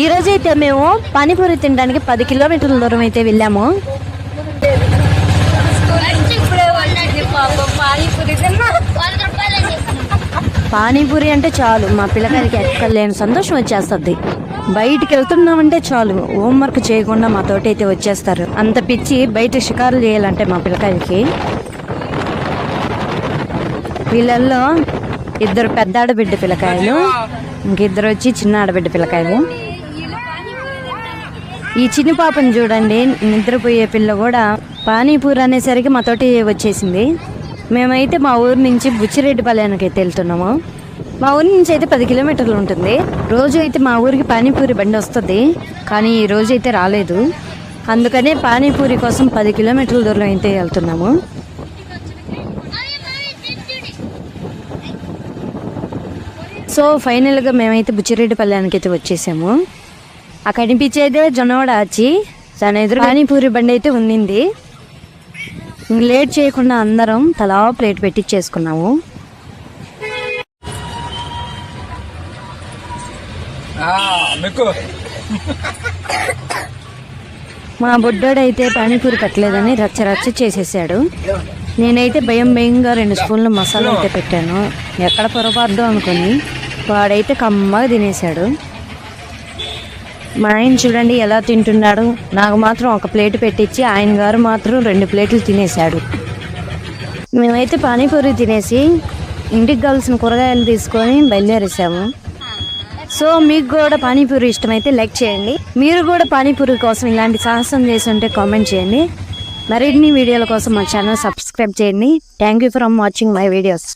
ఈ అయితే మేము పానీపూరి తినడానికి పది కిలోమీటర్ల దూరం అయితే వెళ్ళాము. పానీపూరి అంటే చాలు. మా పిల్లకాయలకి ఎక్కడ లేని సంతోషం వచ్చేస్తుంది. బయటికి వెళ్తున్నామంటే చాలు. హోంవర్క్ చేయకుండా మాతోటి అయితే వచ్చేస్తారు. అంత పిచ్చి బయట షికారులు చేయాలంటే మా పిల్లకాయలకి వీళ్ళల్లో ఇద్దరు పెద్ద ఆడబిడ్డ పిల్లకాయలు. ఇంకిద్దరు వచ్చి చిన్న ఆడబిడ్డ పిల్లకాయలు. ఈ చిన్న పాపని చూడండి నిద్రపోయే పిల్ల కూడా పానీపూరి అనేసరికి మాతోటి వచ్చేసింది. మేమైతే మా ఊరు నుంచి బుచ్చిరెడ్డిపాలెంకి అయితే వెళ్తున్నాము. మా ఊరి నుంచి అయితే పది కిలోమీటర్లు ఉంటుంది. రోజు అయితే మా ఊరికి పానీపూరి బండి వస్తుంది కానీ ఈ రోజు అయితే రాలేదు. అందుకనే పానీపూరి కోసం పది కిలోమీటర్ల దూరం అయితే వెళ్తున్నాము. సో ఫైనల్గా మేమైతే బుచ్చిరెడ్డిపల్లెనికి అయితే వచ్చేసాము. ఆ కనిపించేదే జొన్నవాడ వచ్చి దాని ఎదురు పానీపూరి బండి అయితే ఉండింది లేట్ చేయకుండా అందరం తలా ప్లేట్ పెట్టించేసుకున్నాము మా బుడ్డోడైతే పానీపూరి పెట్టలేదని రచ్చ రచ్చ చేసేసాడు. నేనైతే భయం భయంగా రెండు స్పూన్లు మసాలా అయితే పెట్టాను. ఎక్కడ పొరపాటు అనుకుని వాడైతే కమ్మగా తినేశాడు. మా ఆయన చూడండి ఎలా తింటున్నాడు. నాకు మాత్రం ఒక ప్లేట్ పెట్టించి ఆయన గారు మాత్రం రెండు ప్లేట్లు తినేశాడు. మేమైతే పానీపూరి తినేసి ఇంటికి కావాల్సిన కూరగాయలు తీసుకొని బయలుదేరేసాము సో మీకు కూడా పానీపూరి ఇష్టమైతే లైక్ చేయండి. మీరు కూడా పానీపూరి కోసం ఇలాంటి సాహసం చేసి ఉంటే కామెంట్ చేయండి. మరిన్ని వీడియోల కోసం మా ఛానల్ సబ్స్క్రైబ్ చేయండి. Thank you for watching my videos